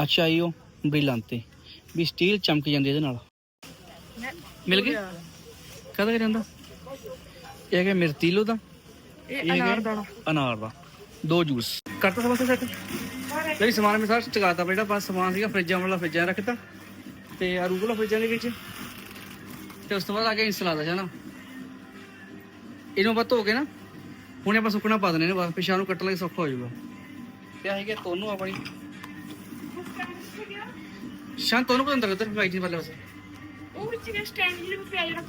ਅੱਛਾ ਆਈਓ ਬ੍ਰਿਲਾਂਤੇ ਵੀ ਸਟੀਲ ਚਮਕ ਜਾਂਦੀ ਇਹਦੇ ਨਾਲ ਮਿਲ ਗਏ ਕਹਦਾ ਕਿ ਜਾਂਦਾ ਇਹ ਹੈਗਾ ਮਿਰਤੀਲੋ ਦਾ। ਇਹ ਅਨਾਰ ਦਾਣਾ ਅਨਾਰ ਦਾ। ਦੋ ਜੂਸ। ਕਰਤਾ ਸਭ ਸੈੱਟ ਜਿਹੜੀ ਸਮਾਨ ਮੈਂ ਸਾਰਾ ਚਕਾਤਾ ਪਿਆ ਜਿਹੜਾ ਬਸ ਸਮਾਨ ਸੀਗਾ ਫਰਿੱਜਾਂ ਵਾਲਾ ਫਰਿੱਜਾਂ ਰੱਖਤਾ। ਤੇ ਆ ਰੂਗਲਾ ਫਰਿੱਜਾਂ ਦੇ ਵਿੱਚ। ਤੇ ਉਸ ਤੋਂ ਬਾਅਦ ਆ ਗਿਆ ਇੰਸਟਾਲ ਦਾ ਜਾਨਾ ਇਹਨੂੰ ਆਪਾਂ ਧੋ ਕੇ ਨਾ ਹੁਣੇ ਆਪਾਂ ਸੁੱਕਣਾ ਪਾ ਦੇਣੇ ਨੇ ਬਸ ਪਿਛਾਂ ਨੂੰ ਕੱਟਣ ਲਈ ਸੌਖਾ ਹੋ ਜਾਊਗਾ। ਤੇ ਆ ਹੈਗਾ ਤੋਨੂੰ ਆਪਣੀ। ਸ਼ਾਂ ਤੋਨੂੰ ਕੋਲ ਅੰਦਰ ਉਧਰ ਵਾਈਟ ਜੀ ਵਾਲੇ ਉਹ ਵਿੱਚ ਜਿਹੜਾ ਸਟੈਂਡ ਵਿੱਚ ਪਿਆ ਜਿਹੜਾ।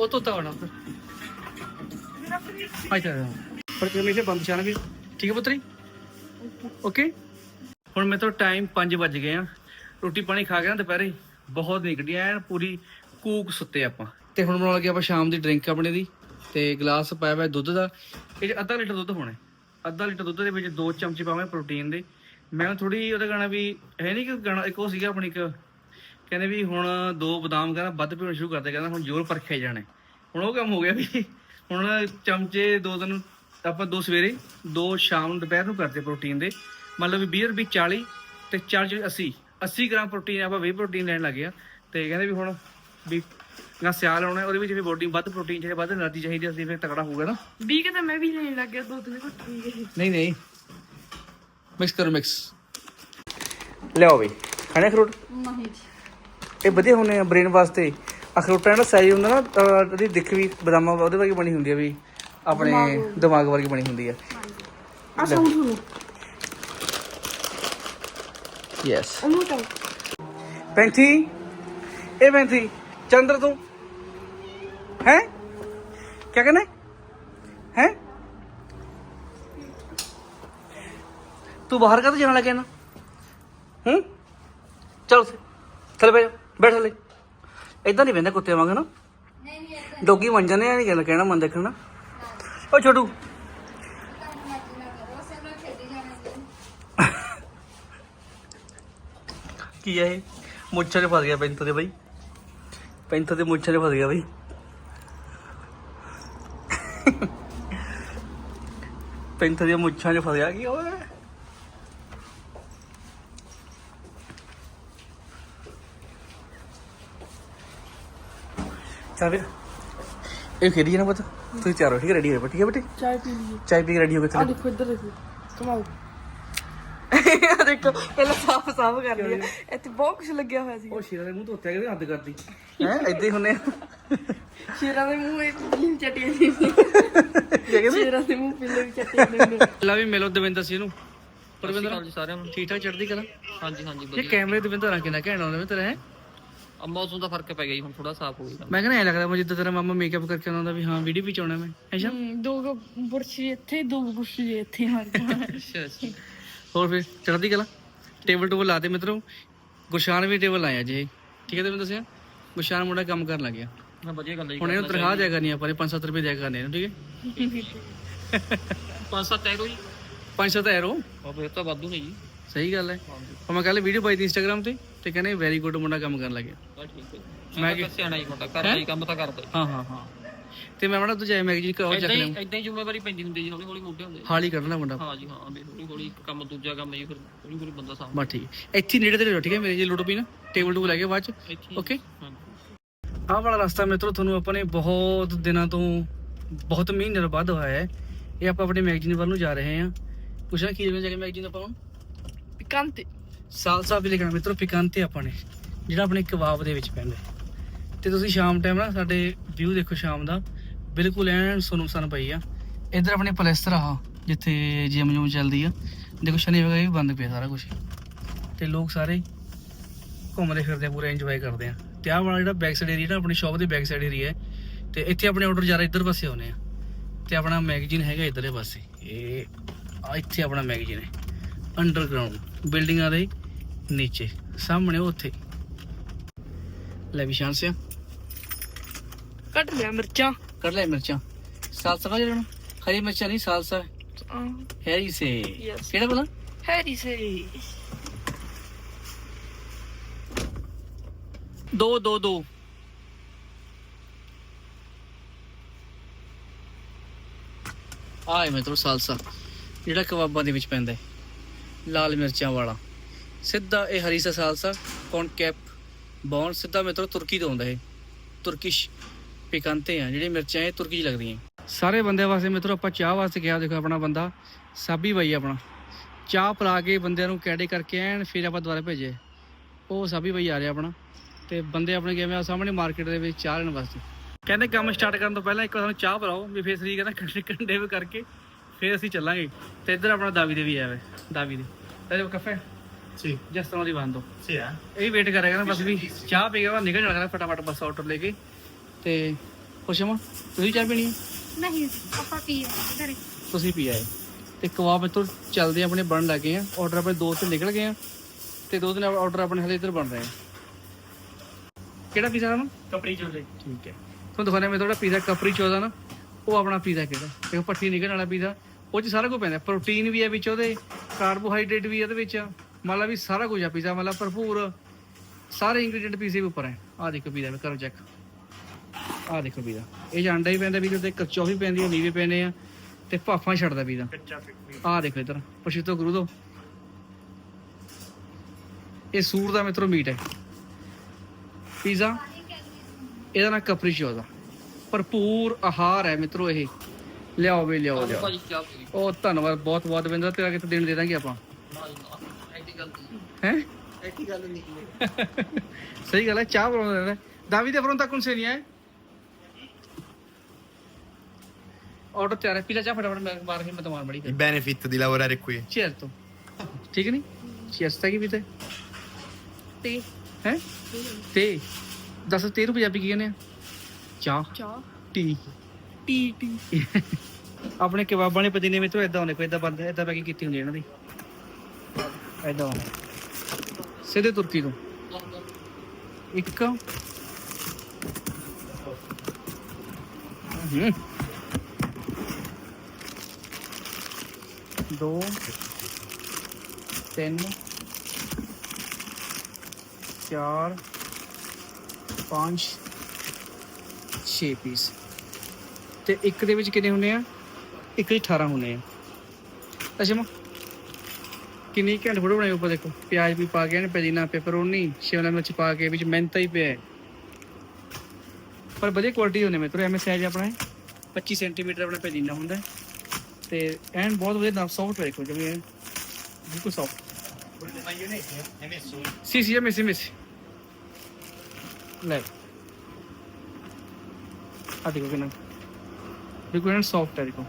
ਉਹ ਤੋਤਾ ਹੋਣਾ ਉੱਧਰ ਪਰ ਬੰਦ ਠੀਕ ਹੈ ਪੁੱਤਰੀ? ਓਕੇ ਹੁਣ ਮੇਰੇ ਤੋਂ ਟਾਈਮ 5 ਵੱਜ ਗਏ ਆ। ਰੋਟੀ ਪਾਣੀ ਖਾ ਕੇ ਨਾ ਦੁਪਹਿਰੇ ਬਹੁਤ ਨਿਕੜੀ ਐਨ ਪੂਰੀ ਕੂਕ ਸੁੱਤੇ ਆਪਾਂ। ਤੇ ਹੁਣ ਬਣਾਉਣ ਲੱਗੇ ਆਪਾਂ ਸ਼ਾਮ ਦੀ ਡਰਿੰਕ ਆਪਣੇ ਦੀ ਤੇ ਗਲਾਸ ਪਾਇਆ ਹੋਇਆ ਦੁੱਧ ਦਾ। ਇਹ 'ਚ ਅੱਧਾ ਲੀਟਰ ਦੁੱਧ ਹੋਣਾ। ਅੱਧਾ ਲੀਟਰ ਦੁੱਧ ਦੇ ਵਿੱਚ ਦੋ ਚਮਚੇ ਪਾਵਾਂ ਪ੍ਰੋਟੀਨ ਦੇ। ਮੈਂ ਥੋੜੀ ਉਹਦਾ ਗਾਣਾ ਵੀ ਹੈ ਨਹੀਂ ਕਿ ਗਾਣਾ ਇੱਕ ਉਹ ਸੀਗਾ ਆਪਣੀ ਇੱਕ ਕਹਿੰਦੇ ਵੀ ਹੁਣ ਦੋ ਬਦਾਮ ਕਹਿੰਦਾ ਵੱਧ ਪੀਣਾ ਸ਼ੁਰੂ ਕਰਦੇ ਕਹਿੰਦਾ ਹੁਣ ਜ਼ੋਰ ਪਰਖਿਆ ਜਾਣਾ। ਹੁਣ ਉਹ ਕੰਮ ਹੋ ਗਿਆ ਵੀ ਹੁਣ ਚਮਚੇ ਦੋ ਦਿਨ ਆਪਾਂ ਦੋ ਸਵੇਰੇ ਦੋ ਸ਼ਾਮ ਦੁਪਹਿਰ ਨੂੰ ਕਰਦੇ ਪ੍ਰੋਟੀਨ ਦੇ। ਮਤਲਬ ਵੀ 20 ਰੁਪਏ 40 ਤੇ 40 80 80 ਗ੍ਰਾਮ ਪ੍ਰੋਟੀਨ ਆਪਾਂ ਵੇ ਪ੍ਰੋਟੀਨ ਲੈਣ ਲੱਗੇ ਆ। ਤੇ ਕਹਿੰਦੇ ਵੀ ਹੁਣ ਵੀ ਨਾ ਸਿਆਲ ਆਉਣਾ ਉਹਦੇ ਵਿੱਚ ਵੀ ਬੋਡੀ ਵੱਧ ਪ੍ਰੋਟੀਨ ਚਾਹੀਦਾ ਵੱਧ એનર્ਜੀ ਚਾਹੀਦੀ ਅਸੀਂ ਫਿਰ ਤਕੜਾ ਹੋਊਗਾ ਨਾ। 20 ਕਿ ਮੈਂ ਵੀ ਲੈਣ ਲੱਗ ਗਿਆ ਦੋ ਤਿੰਨ ਘੁੱਟੇ ਨਹੀਂ ਨਹੀਂ ਮਿਕਸ ਕਰੋ ਮਿਕਸ ਲਿਓ ਵੀ ਖਾਣੇ ਖਰੂਟ ਨਹੀਂ ਇਹ ਵਧੀਆ ਹੁੰਦੇ ਆ ਬ੍ਰੇਨ ਵਾਸਤੇ। ਅਖਰੋਟਾਂ ਦਾ ਸਾਈਜ਼ ਹੁੰਦਾ ਨਾ ਤਾਂ ਉਹਦੀ ਦਿੱਖ ਵੀ ਬਦਾਮਾਂ ਉਹਦੇ ਵਰਗੀ ਬਣੀ ਹੁੰਦੀ ਆ ਵੀ ਆਪਣੇ ਦਿਮਾਗ ਵਰਗੀ। ਬਣੀ ਹੁੰਦੀ ਆ। ਆ ਸਾਊਂਡ ਸੁਣੋ। ਯੈਸ ਉਹਨੂੰ ਤਾਂ ਪੈਂਥੀ ਇਹ ਪੈਂਥੀ ਚੰਦਰ ਤੂੰ। ਹੈ? ਕੀ ਕਹਿੰਦੇ? ਹੈ? ਤੂੰ ਬਾਹਰ ਕਦ ਜਾਣ ਲੱਗਿਆ ਨਾ? ਹੂੰ? ਚਲ ਥੱਲੇ ਬੈਠ ਬੈਠ ਥੱਲੇ। ਇਦਾਂ ਨਹੀਂ ਬੈਂਦਾ ਕੁੱਤੇ ਵਾਂਗ ਨਾ? ਡੋਗੀ ਬਣ ਜਾਂਦੇ ਆ ਨਹੀਂ ਗੱਲ ਕਹਿਣਾ ਮਨ ਦੇਖਣਾ ਓ ਛੋਟੂ। ਕੀ ਹੈ ਇਹ? ਮੁੱਛਾਂ 'ਚ ਫਸ ਗਿਆ ਪੈਂਥਰ ਦੇ ਬਾਈ। ਪੈਂਥਰ ਦੇ ਮੁੱਛਾਂ 'ਚ ਫਸ ਗਿਆ ਬਾਈ। ਪੈਂਥਰ ਦੀਆਂ ਮੁੱਛਾਂ 'ਚ ਫਸ ਗਿਆ ਕੀ ਓਏ? ਚੱਲ ਫਿਰ। ਇਹ ਖੇਡੀ ਨਾ ਪੁੱਤ? ਤੁਸੀਂ ਚਾਰੋ ਠੀਕ ਰੈਡੀ ਹੋ ਠੀਕ ਹੈ ਬੇਟੇ ਚਾय ਪੀ ਲਈਏ। ਚਾय ਪੀ ਕੇ ਰੈਡੀ ਹੋ ਕੇ ਆ ਚਲੋ। ਦੇਖੋ ਇੱਧਰ ਦੇਖੋ ਕਮਾਓ। ਆ ਦੇਖੋ ਪਹਿਲਾਂ ਸਾਫ਼ ਸਾਫ਼ ਕਰ ਲਿਆ ਇੱਥੇ ਬਹੁਤ ਕੁਝ ਲੱਗਿਆ ਹੋਇਆ ਸੀ ਉਹ ਸ਼ੇਰਾਂ ਦੇ ਮੂੰਹ ਧੋਤਿਆ ਕਿਤੇ ਹੱਦ ਕਰਦੀ ਹੈ? ਏਦਾਂ ਹੀ ਹੁੰਨੇ ਆ। ਸ਼ੇਰਾਂ ਦੇ ਮੂੰਹ ਇੱਕ ਬਿੱਲੀ ਚਟੀਆਂ ਸੀ ਕੀ ਕਹਿੰਦੇ? ਸ਼ੇਰਾਂ ਦੇ ਮੂੰਹ ਪਿੱਲੇ ਵੀ ਚਟੀਆਂ ਨੇ ਲਾ ਵੀ ਮਿਲੋ ਦਵਿੰਦਰ ਸਿੰਘ ਨੂੰ ਪਰਵਿੰਦਰ ਜੀ ਸਾਰਿਆਂ ਨੂੰ। ਠੀਕ ਠਾਕ ਚੜ੍ਹਦੀ ਕਲਾ? ਹਾਂਜੀ ਹਾਂਜੀ ਇਹ ਕੈਮਰੇ ਦਵਿੰਦਰ ਆ ਕਿੰਨਾ ਘੈਂਟ ਆਉਂਦਾ ਦਵਿੰਦਰ ਹੈ? ਆ ਮੌਸਮ ਦਾ ਫ਼ਰਕ ਪੈ ਗਿਆ ਜੀ ਹੁਣ ਥੋੜਾ ਸਾਫ਼ ਹੋ ਗਿਆ। ਮੈਂ ਕਹਿੰਦਾ ਐ ਲੱਗਦਾ ਮੈਂ ਜਿੱਦਾਂ ਤੇਰਾ ਮਾਮਾ ਮੇਕਅਪ ਕਰਕੇ ਆਉਂਦਾ ਵੀ ਹਾਂ ਵੀਡੀਓ ਵੀ ਚਾਉਣਾ ਮੈਂ। ਅੱਛਾ ਹਮ, ਦੋ ਕੁ ਬੁਰਸ਼ੀ ਇੱਥੇ ਦੋ ਬੁਰਸ਼ੀ ਇੱਥੇ ਮਾਰ ਅੱਛਾ ਅੱਛਾ। ਹੋਰ ਫਿਰ ਚੜ੍ਹਦੀ ਕਲਾ? ਟੇਬਲ ਟੂਬਲ ਲਾਤੇ ਮਿੱਤਰੋ। ਗੁਰਸ਼ਾਨ ਵੀ ਟੇਬਲ ਲਾਇਆ ਜੀ। ਠੀਕ ਹੈ ਤੇ ਮੈਂ ਦੱਸਿਆ? ਗੁਰਸ਼ਾਨ ਮੁੰਡਾ ਕੰਮ ਕਰਨ ਲੱਗ ਗਿਆ ਨਾ ਵਧੀਆ ਗੱਲ ਹੈ ਜੀ ਹੁਣ ਇਹਨੂੰ ਤਨਖਾਹ ਦਿਆ ਕਰਨੀ ਆਪਾਂ ਨੇ 5-7 ਰੁਪਏ ਦਿਆ ਕਰਨੇ ਇਹਨੂੰ ਠੀਕ ਹੈ? ਪੰਜ ਸੱਤ ਐਰੋ ਜੀ 5-7 ਐਰੋ ਆ ਫਿਰ ਤਾਂ ਵਾਧੂ ਨਹੀਂ ਜੀ। ਸਹੀ ਗੱਲ ਹੈ ਉਹ ਮੈਂ ਕੱਲ ਵੀਡੀਓ ਪਾਈ ਤੀ ਇੰਸਟਾਗ੍ਰam ਤੇ ਤੇ ਕਹਿੰਦੇ ਵੈਰੀ ਗੁੱਡ ਮੁੰਡਾ ਕੰਮ ਕਰਨ ਲੱਗਿਆ ਬਸ ਠੀਕ ਹੈ ਮੈਂ ਮੈਂ ਕਿ- ਕਿ ਸਿਆਣਾ ਹੀ ਮੁੰਡਾ ਕਰਦਾ ਹੀ ਕੰਮ ਤਾਂ ਕਰਦਾ ਹੀ ਹਾਂ ਹਾਂ ਹਾਂ ਤੇ ਮੈਂ ਬਣਾ ਤੂੰ ਜਾਏ ਮੈਗਜ਼ੀਨ ਕੋ ਚੱਕ ਇਦਾਂ ਹੀ ਲਿਆ ਇਦਾਂ ਹੀ ਜ਼ਿੰਮੇਵਾਰੀ ਪੈਂਦੀ ਹੁੰਦੀ ਜੀ ਹੌਲੀ ਹੌਲੀ ਮੋਢੇ ਹੁੰਦੇ ਹਾਲ ਹੀ ਕੱਢਣਾ ਮੁੰਡਾ। ਹਾਂ ਜੀ ਹਾਂ ਵੀ ਹੌਲੀ ਹੌਲੀ ਇੱਕ ਕੰਮ ਦੂਜਾ ਕੰਮ ਜੀ ਫਿਰ ਹੌਲੀ ਹੌਲੀ ਬੰਦਾ ਸਾਂਭ ਬਸ ਠੀਕ ਹੈ। ਇੱਥੇ ਹੀ ਨੇੜੇ ਤੇ ਠੀਕ ਹੈ ਮੇਰੇ ਜੇ ਲੁੱਟ ਪਈ ਨਾ ਟੇਬਲ ਟੂਬਲ ਲੈ ਕੇ ਬਾਅਦ ਚ। ਇੱਥੇ ਹੀ- ਓਕੇ ਹਾਂ। ਆਹ ਵਾਲਾ ਰਸਤਾ ਮਿੱਤਰੋ ਤੁਹਾਨੂੰ ਆਪਾਂ ਨੇ ਬਹੁਤ ਦਿਨਾਂ ਤੋਂ ਬਹੁਤ ਮਹੀਨੇ ਬਾਅਦ ਹੋਇਆ ਹੈ। ਇਹ ਆਪਾਂ ਆਪਣੇ ਮੈਗਜ਼ੀਨ ਵੱਲ ਨੂੰ ਜਾ ਰਹੇ ਹਾਂ। ਪੁੱਛਣਾ ਕੀ ਜਿਵੇਂ ਜਾ ਕੇ ਮੈਗਜ਼ੀਨ ਆਪਾਂ ਹੁਣ? ਪਿਕੰਤੇ। ਸਾਲਸਾ ਵੀ ਲਿਖਣਾ ਮਿੱਤਰੋ, ਪਿਕਾਂਤੇ ਆਪਾਂ ਨੇ, ਜਿਹੜਾ ਆਪਣੇ ਕਬਾਬ ਦੇ ਵਿੱਚ ਪੈਂਦਾ ਹੈ। ਤੇ ਤੁਸੀਂ ਸ਼ਾਮ ਟਾਈਮ ਨਾ, ਸਾਡੇ ਵਿਊ ਦੇਖੋ ਸ਼ਾਮ ਦਾ। ਬਿਲਕੁਲ ਐਨ ਸੁਨਮ ਸਨ ਪਈ ਆ। ਇੱਧਰ ਆਪਣੇ ਪਲੇਸਟਰ ਆ ਜਿੱਥੇ ਜਿਮ ਜੂਮ ਚੱਲਦੀ ਆ। ਦੇਖੋ ਸ਼ਨੀ ਵਗੈਰਾ ਵੀ ਬੰਦ ਪਿਆ ਸਾਰਾ ਕੁਝ ਤੇ ਲੋਕ ਸਾਰੇ ਘੁੰਮਦੇ ਫਿਰਦੇ ਪੂਰਾ ਇੰਜੋਏ ਕਰਦੇ ਆ। ਤੇ ਆਹ ਵਾਲਾ ਜਿਹੜਾ ਬੈਕ ਸਾਈਡ ਏਰੀਆ ਨਾ, ਆਪਣੀ ਸ਼ਾਪ ਦੇ ਬੈਕ ਸਾਈਡ ਏਰੀਆ ਹੈ। ਤੇ ਇੱਥੇ ਆਪਣੇ ਆਰਡਰ ਜ਼ਿਆਦਾ ਇੱਧਰ ਪਾਸੇ ਆਉਨੇ ਆ। ਤੇ ਆਪਣਾ ਮੈਗਜ਼ੀਨ ਹੈਗਾ ਇੱਧਰਲੇ ਪਾਸੇ। ਇਹ ਇੱਥੇ ਆਪਣਾ ਮੈਗਜ਼ੀਨ ਹੈ। ਅੰਡਰਗਰਾਉਂਡ ਬਿਲਡਿੰਗਾਂ ਦੇ ਨੀਚੇ ਸਾਹਮਣੇ ਉੱਥੇ। ਲੈ ਵੀ ਸ਼ਾਨ ਸਿਆ। ਕੱਟ ਲਿਆ ਮਿਰਚਾਂ। ਕਰ ਲੈ ਮਿਰਚਾਂ। ਸਾਲਸਾ ਕਾ ਜਣਾ ਹਰੀ ਮਿਰਚਾਂ ਨਹੀਂ ਸਾਲਸਾ ਹੈਰੀ ਸੇ। Yes. ਕਿਹੜਾ ਬੋਲਾ? Harry say. ਦੋ ਦੋ ਦੋ। ਆਏ ਮਿੱਤਰੋ ਸਾਲਸਾ। ਜਿਹੜਾ ਕਬਾਬਾਂ ਦੇ ਵਿੱਚ ਪੈਂਦਾ ਹੈ। ਲਾਲ ਮਿਰਚਾਂ ਵਾਲਾ। ਸਿੱਧਾ ਇਹ ਹਰੀਸਾ ਸਾਲਸਾ ਕੌਨਕੈਪ ਬੌਨ ਸਿੱਧਾ ਮਿੱਤਰੋ ਤੁਰਕੀ ਤੋਂ ਆਉਂਦਾ ਇਹ। ਤੁਰਕਿਸ਼ ਪਿਕੰਤੇ ਆ ਜਿਹੜੀ ਮਿਰਚਾਂ ਇਹ ਤੁਰਕੀ ਚ ਲੱਗਦੀਆਂ। ਸਾਰੇ ਬੰਦਿਆਂ ਵਾਸਤੇ ਮਿੱਤਰੋ, ਆਪਾਂ ਚਾਹ ਵਾਸਤੇ ਕਿਹਾ, ਦੇਖੋ ਆਪਣਾ ਬੰਦਾ, ਸਾਬੀ ਬਾਈ ਆਪਣਾ। ਚਾਹ ਪਿਲਾ ਕੇ ਬੰਦਿਆਂ ਨੂੰ ਕੈਡੇ ਕਰਕੇ ਐਨ, ਫਿਰ ਆਪਾਂ ਦੁਬਾਰਾ ਭੇਜੇ। ਉਹ ਸਾਬੀ ਬਾਈ ਆ ਰਿਹਾ ਆਪਣਾ, ਤੇ ਬੰਦੇ ਆਪਣੇ ਕਿਵੇਂ ਆ ਸਾਹਮਣੇ ਮਾਰਕੀਟ ਦੇ ਵਿੱਚ ਚਾਹ ਲੈਣ ਵਾਸਤੇ। ਕਹਿੰਦੇ ਕੰਮ ਸਟਾਰਟ ਕਰਨ ਤੋਂ ਪਹਿਲਾਂ ਇੱਕ ਵਾਰ ਸਾਨੂੰ ਚਾਹ ਪਿਲਾਓ, ਵੀ ਫੇਰ ਸਰੀਰ ਕਹਿੰਦਾ ਕੰਡੇ ਕੰਡੇ ਵੀ ਕਰਕੇ ਫੇਰ ਅਸੀਂ ਚੱਲਾਂਗੇ। ਤੇ ਇੱਧਰ ਆਪਣਾ ਦਾਵੀ ਦੇ ਵੀ ਆਵੇ ਦਾਵੀ ਦੇ। ਤੇ ਕਾਫੇ Sì, ਜਿਸ ਤਰ੍ਹਾਂ ਦੀ ਬੰਦ sì, eh? ਇਹ ਵੀ ਵੇਟ ਕਰੇਗਾ ਨਾ ਬਸ ਵੀ ਚਾਹ ਪੀ ਕੇ ਨਿਕਲ ਜਾਣਾ ਫਟਾਫਟ ਬੱਸ ਆਰਡਰ ਲੈ ਕੇ। ਤੇ ਖੁਸ਼ਮਾ ਤੁਸੀਂ ਚਾਹ ਪੀਣੀ ਹੈ? ਨਹੀਂ ਆਪਾਂ ਪੀ ਘਰੇ। ਤੁਸੀਂ ਪੀ ਆਏ। ਤੇ ਕਬਾਬ ਇੱਥੋਂ ਚੱਲਦੇ ਆਪਣੇ ਬਣ ਲੱਗੇ ਆ। ਆਰਡਰ ਆਪਣੇ ਦੋ ਤੇ ਨਿਕਲ ਗਏ ਆ। ਤੇ ਦੋ ਦਿਨ ਆਰਡਰ ਆਪਣੇ ਹਲੇ ਇੱਧਰ ਬਣ ਰਹੇ ਆ। ਕਿਹੜਾ ਪੀਜ਼ਾ ਨਾ Capriccio, sì. ਠੀਕ ਹੈ। ਤੁਹਾਨੂੰ ਦਿਖਾਣੇ ਮੈਂ ਥੋੜਾ ਪੀਜ਼ਾ ਕਪਰੀ ਚੋਦਾ ਨਾ ਉਹ ਆਪਣਾ ਪੀਜ਼ਾ ਕਿਹੜਾ? ਦੇਖੋ ਪੱਠੀ ਨਿਕਲਣ ਵਾਲਾ ਪੀਜ਼ਾ ਉਹ ਚ ਸਾਰਾ ਕੁਝ ਪੈਂਦਾ। ਪ੍ਰੋਟੀਨ ਵੀ ਹੈ ਵਿੱਚ ਉਹਦੇ ਕਾਰਬੋਹਾਈਡਰੇਟ ਵੀ ਹੈ ਵਿੱਚ ਮੰਨ ਲਾ ਵੀ ਸਾਰਾ ਕੁਝ ਆ ਪੀਜ਼ਾ, ਮਤਲਬ ਭਰਪੂਰ ਸਾਰੇ ਇੰਗਰੀਡੀਐਂਟ ਪੀਜ਼ੇ ਦੇ ਉੱਪਰ ਹੈ। ਆਹ ਦੇਖੋ ਪੀਜ਼ਾ ਕਰੋ ਚੈੱਕ ਆਹ ਦੇਖੋ ਪੀਜ਼ਾ। ਇਹ 'ਚ ਅੰਡਾ ਵੀ ਪੈਂਦਾ ਵੀ ਤੇ ਕੱਚੋ ਵੀ ਪੈਂਦੀ ਹੈ ਨੀਵੇ ਪੈਂਦੇ ਆ ਤੇ ਭਾਫਾਂ ਛੱਡਦਾ ਪੀਜ਼ਾ। Caccia ਆਹ ਦੇਖੋ ਇਧਰ ਪਸ਼ੀਤੋ ਗੁਰੂ ਦੋ ਇਹ ਸੂਰ ਦਾ ਮਿੱਤਰੋ ਮੀਟ ਹੈ। ਪੀਜ਼ਾ, ਇਹਦਾ ਨਾਂ ਕਪਰੀਸ਼ੋ ਦਾ ਭਰਪੂਰ ਆਹਾਰ ਹੈ ਮਿੱਤਰੋ ਇਹ। ਲਿਆਓ ਵੀ ਲਿਆਓ ਲਿਆਓ। ਉਹ ਧੰਨਵਾਦ ਬਹੁਤ ਬਹੁਤ ਬਿੰਦਰ ਤੇਰਾ ਕਿਤੇ ਦੇਣ ਦੇ ਦਾਂਗੇ ਆਪਾਂ? ਐਡੀ ਗੱਲ ਹੈ? ਸਹੀ ਗੱਲ ਹੈ ਚਾਹ ਬਣਾਉਂਦਾ ਰਹਿੰਦਾ। ਦਾਵੀ ਦੇ ਪਰੋਂ ਤੱਕ ਕੌਣ ਸੇ ਨਹੀਂ ਆਏ ਆਰਡਰ ਤਿਆਰ ਹੈ ਪੀਲਾ ਚਾਹ ਫਟਾਫਟ ਮੈਂ ਮਾਰ ਕੇ ਮੈਂ ਤਮਾਰ ਬੜੀ Il benefit di lavorare qui. Chair ਠੀਕ ਨਹੀਂ ਚੇਅਰ ਤਾਂ ਕੀ ਪੀਤੇ ਤੇ। ਹੈ? ਤੇ। ਦੱਸ ਤੇਰੂ ਪੰਜਾਬੀ ਕੀ ਕਹਿੰਦੇ ਆ? ਚਾਹ। ਚਾਹ। ਟੀ। Tea tea. ਆਪਣੇ ਕਬਾਬਾਂ ਵਾਲੇ ਪਦੀਨੇ ਵਿੱਚ ਇਦਾਂ ਹੁੰਦੇ, ਕੋਈ ਇਦਾਂ ਬੰਦ ਇਦਾਂ ਪੈਕਿੰਗ ਕੀਤੀ ਹੁੰਦੀ ਇਹਨਾਂ ਦੀ। ਇਦਾਂ ਸਿੱਧੇ ਤੁਰਕੀ ਤੋਂ। ਇੱਕ। ਹੂੰ ਦੋ। ਤਿੰਨ। ਚਾਰ। ਪੰਜ। 6 ਪੀਸ। ਤੇ ਇੱਕ ਦੇ ਵਿੱਚ ਕਿੰਨੇ ਹੁੰਦੇ ਆ? ਇੱਕ ਦੇ 18 ਹੁੰਦੇ ਆ। ਅੱਛਾ, ਮਾ ਕਿੰਨੀ ਘੈਂਟ ਫੋਟੋ ਬਣਾਈ ਉੱਪਰ ਦੇਖੋ। ਪਿਆਜ਼ ਵੀ ਪਾ ਕੇ ਨੇ, ਪੁਦੀਨਾ ਪੈਪਰੋਨੀ ਸ਼ਿਮਲਾ ਮਿਰਚ ਪਾ ਕੇ ਵਿੱਚ ਮਿਹਨਤਾ ਹੀ ਪਿਆ ਪਰ ਵਧੀਆ ਕੁਆਲਿਟੀ ਹੁੰਦੇ ਮੇਰੇ ਤੋਂ ਐਮ ਸਾਈਜ਼ ਆਪਣਾ ਹੈ। 25 ਸੈਂਟੀਮੀਟਰ ਆਪਣਾ ਪੁਦੀਨਾ ਹੁੰਦਾ ਹੈ। ਤੇ ਐਨ ਬਹੁਤ ਵਧੀਆ ਨਾ ਸੌਫਟ ਦੇਖੋ ਜਿਵੇਂ ਐਨ ਬਿਲਕੁਲ ਸੌਫਟ Volete maionese? Hai ਸੀ ਮਿਸ ਮਿਸ। ਲੈ। ਆ ਦੇਖੋ ਕਿੰਨਾ ਬਿਲਕੁਲ ਐਨ ਸੌਫਟ ਹੈ ਦੇਖੋ।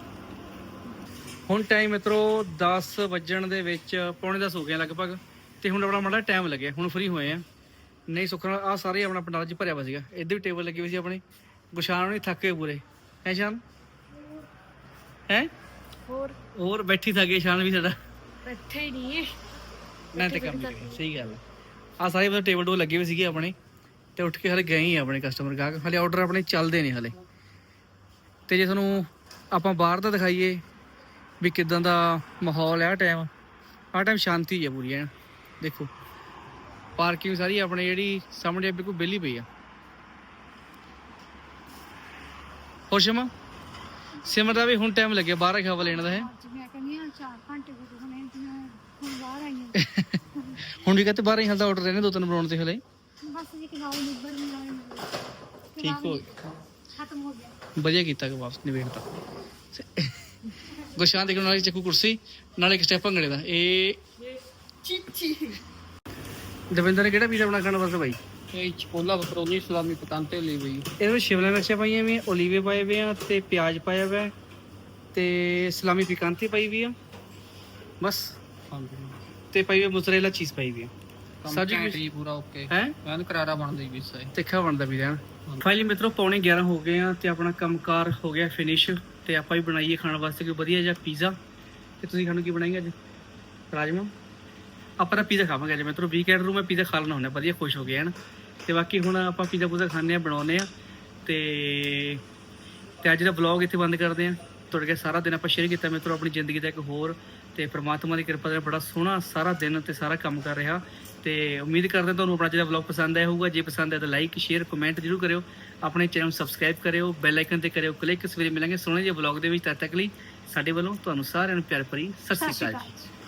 ਹੁਣ ਟਾਈਮ ਮਿੱਤਰੋ 10 ਵੱਜਣ ਦੇ ਵਿੱਚ ਪੌਣੇ 10 ਹੋ ਗਏ ਲਗਭਗ ਤੇ ਹੁਣ ਆਪਣਾ ਮਾੜਾ ਟਾਈਮ ਲੱਗਿਆ ਹੁਣ ਫ੍ਰੀ ਹੋਏ ਆ। ਨਹੀਂ ਸੁੱਕਣਾ ਆ ਸਾਰੇ ਆਪਣਾ ਪੰਡਾਲ 'ਚ ਭਰਿਆ ਸੀਗਾ। ਇੱਧਰ ਵੀ ਟੇਬਲ ਲੱਗੀ ਹੋਈ ਸੀ ਆਪਣੇ। ਗੁਸ਼ਾਨ ਨਹੀਂ ਥੱਕੇ ਪੂਰੇ। ਹੈ ਸ਼ਾਨ? ਹੈ? ਹੋਰ? ਹੋਰ ਬੈਠੀ ਥੱਕੇ ਸ਼ਾਨ ਵੀ ਸਾਡਾ। ਬੈਠੇ ਹੀ ਨਹੀਂ। ਨਾ ਤੇ ਕੰਮ ਨਹੀਂ ਸਹੀ ਗੱਲ ਆ। ਸਾਰੇ ਟੇਬਲ ਟੋ ਲੱਗੇ ਹੋਏ ਸੀਗੇ ਆਪਣੇ ਤੇ ਉੱਠ ਕੇ ਹਲੇ ਗਏ ਹੀ ਆਪਣੇ ਕਸਟਮਰ ਗਾਹਕ। ਹਲੇ ਆਰਡਰ ਆਪਣੇ ਚੱਲਦੇ ਨੇ ਹਲੇ। ਤੇ ਜੇ ਤੁਹਾਨੂੰ ਆਪਾਂ ਬਾਹਰ ਦਾ ਦਿਖਾਈਏ ਵੀ ਕਿਦਾਂ ਦਾ ਮਾਹੌਲ ਹੈ ਆ ਟਾਈਮ ਆ ਟਾਈਮ ਸ਼ਾਂਤੀ ਹੈ ਪੂਰੀ ਹੈ ਦੇਖੋ ਪਾਰਕਿੰਗ ਸਾਰੀ ਆਪਣੇ ਜਿਹੜੀ ਸਾਹਮਣੇ ਬਿਲਕੁਲ ਬੇਲੀ ਪਈ ਆ। ਹੋਰ ਸ਼ਮਾ? ਸਿਮਰ ਦਾ ਵੀ ਹੁਣ ਟਾਈਮ ਲੱਗਿਆ ਬਾਹਰ ਖਵਾ ਲੈਣ ਦਾ ਹੈ? ਅੱਜ ਮੈਂ ਕਹਿੰਦੀ ਆ 4 ਘੰਟੇ ਹੋ ਗਏ ਹੁਣੇ ਤੇ ਮੈਂ ਹੁਣ ਬਾਹਰ ਆਈ ਹਾਂ। ਹੁਣ ਵੀ ਕਹਿੰਦੇ ਬਾਹਰ ਹੀ ਹਲਦਾ ਆਰਡਰ ਰਹਿੰਦੇ ਦੋ ਤਿੰਨ ਬਣਾਉਣ ਤੇ ਹਲੇ। ਬਸ ਜੀ ਕਿਨਾਉ ਨਿਬਰ ਨਹੀਂ ਠੀਕ ਹੋ ਗਿਆ ਖਤਮ ਹੋ ਗਿਆ। ਵਧੀਆ ਕੀਤਾ ਕਿ ਵਾਪਸ ਨਿਬੇੜਤਾ ਗੁਸ਼ਾਨ ਦੇਖਣ ਵਾਲੀ ਚੱਕੂ ਕੁਰਸੀ ਨਾਲ ਇੱਕ ਸਟੈਪ ਭੰਗੜੇ ਦਾ। ਇਹ ਚੀਚੀ ਦਵਿੰਦਰ ਨੇ ਕਿਹੜਾ ਪੀਜ਼ਾ ਬਣਾ ਖਾਣਾ ਬਸ ਭਾਈ ਇਹ ਚਪੋਲਾ ਬਕਰੋਨੀ ਸਲਾਮੀ ਪਕਾਂਤੇ ਲਈ ਬਈ। ਇਹਦੇ ਵਿੱਚ ਸ਼ਿਮਲਾ ਮਿਰਚਾਂ ਪਾਈਆਂ ਵੀ ਓਲੀਵੇ ਪਾਏ ਹੋਏ ਆ ਤੇ ਪਿਆਜ਼ ਪਾਇਆ ਹੋਇਆ ਤੇ ਸਲਾਮੀ ਪਿਕਾਂਤੀ ਪਾਈ ਵੀ ਆ। ਬਸ। ਤੇ ਪਾਈ ਹੋਈ ਮੋਜ਼ਰੇਲਾ ਚੀਜ਼ ਪਾਈ ਵੀ ਆ। ਕੰਮ ਸਬਜ਼ੀ ਘੈਂਟ ਵਿੱਚ- ਜੀ ਪੂਰਾ ਓਕੇ। ਹੈ? ਐਨ ਕਰਾਰਾ ਬਣਦਾ ਜੀ ਵਿਸਾ ਤਿੱਖਾ ਬਣਦਾ ਵੀ ਰਹਿਣ। ਫਾਈਨਲੀ ਮਿੱਤਰੋ, ਪੌਣੇ 11 ਹੋ ਗਏ ਆ ਤੇ ਆਪਣਾ ਕੰਮਕਾਰ ਹੋ ਗਿਆ ਫਿਨਿਸ਼ ਤੇ ਆਪਾਂ ਵੀ ਬਣਾਈਏ ਖਾਣ ਵਾਸਤੇ ਕੋਈ ਵਧੀਆ ਜਿਹਾ ਪੀਜ਼ਾ ਤੇ ਤੁਸੀਂ ਖਾਣ ਨੂੰ ਕੀ ਬਣਾਏਗੇ ਅੱਜ? ਰਾਜਮਾ? ਆਪਾਂ ਤਾਂ ਪੀਜ਼ਾ ਖਾਵਾਂਗੇ ਅੱਜ ਮਿੱਤਰੋ ਵੀਕਐਂਡ ਨੂੰ ਮੈਂ ਪੀਜ਼ਾ ਖਾ ਲੈਣਾ ਹੁੰਦਾ, ਵਧੀਆ ਖੁਸ਼ ਹੋ ਗਏ ਹਨ। ਤੇ ਬਾਕੀ ਹੁਣ ਆਪਾਂ ਪੀਜ਼ਾ ਪੂਜ਼ਾ ਖਾਣੇ ਆ ਬਣਾਉਨੇ ਆ ਤੇ ਤੇ ਅੱਜ ਦਾ ਵਲੌਗ ਇੱਥੇ ਬੰਦ ਕਰਦੇ ਆ ਤੁਹਾਡੇ ਕੇ ਸਾਰਾ ਦਿਨ ਆਪਾਂ ਸ਼ੇਅਰ ਕੀਤਾ ਮਿੱਤਰੋ, ਆਪਣੀ ਜ਼ਿੰਦਗੀ ਦਾ ਇੱਕ ਹੋਰ। ਤੇ ਪ੍ਰਮਾਤਮਾ ਦੀ ਕਿਰਪਾ ਨਾਲ ਬੜਾ ਸੋਹਣਾ ਸਾਰਾ ਦਿਨ ਤੇ ਸਾਰਾ ਕੰਮ ਕਰ ਰਿਹਾ। ਤੇ ਉਮੀਦ ਕਰਦੇ ਤੁਹਾਨੂੰ ਆਪਣਾ ਜਿਹੜਾ ਵਲੌਗ ਪਸੰਦ ਆਇਆ ਹੋਊਗਾ। ਜੇ ਪਸੰਦ ਆਇਆ ਤਾਂ ਲਾਈਕ ਸ਼ੇਅਰ ਕਮੈਂਟ ਜ਼ਰੂਰ ਕਰਿਓ। ਆਪਣੇ ਚੈਨਲ ਨੂੰ ਸਬਸਕ੍ਰਾਈਬ ਕਰਿਓ। ਬੈਲ ਆਈਕਨ ਤੇ ਕਰਿਓ ਕਲਿੱਕ ਸਵੇਰੇ ਮਿਲਾਂਗੇ ਸੋਹਣੇ ਜਿਹੇ ਵਲੌਗ ਦੇ ਵਿੱਚ। ਤਦ ਤੱਕ ਲਈ ਸਾਡੇ ਵੱਲੋਂ ਤੁਹਾਨੂੰ ਸਾਰਿਆਂ ਨੂੰ ਪਿਆਰ ਭਰੀ ਸਤਿ ਸ਼੍ਰੀ ਅਕਾਲ ਜੀ।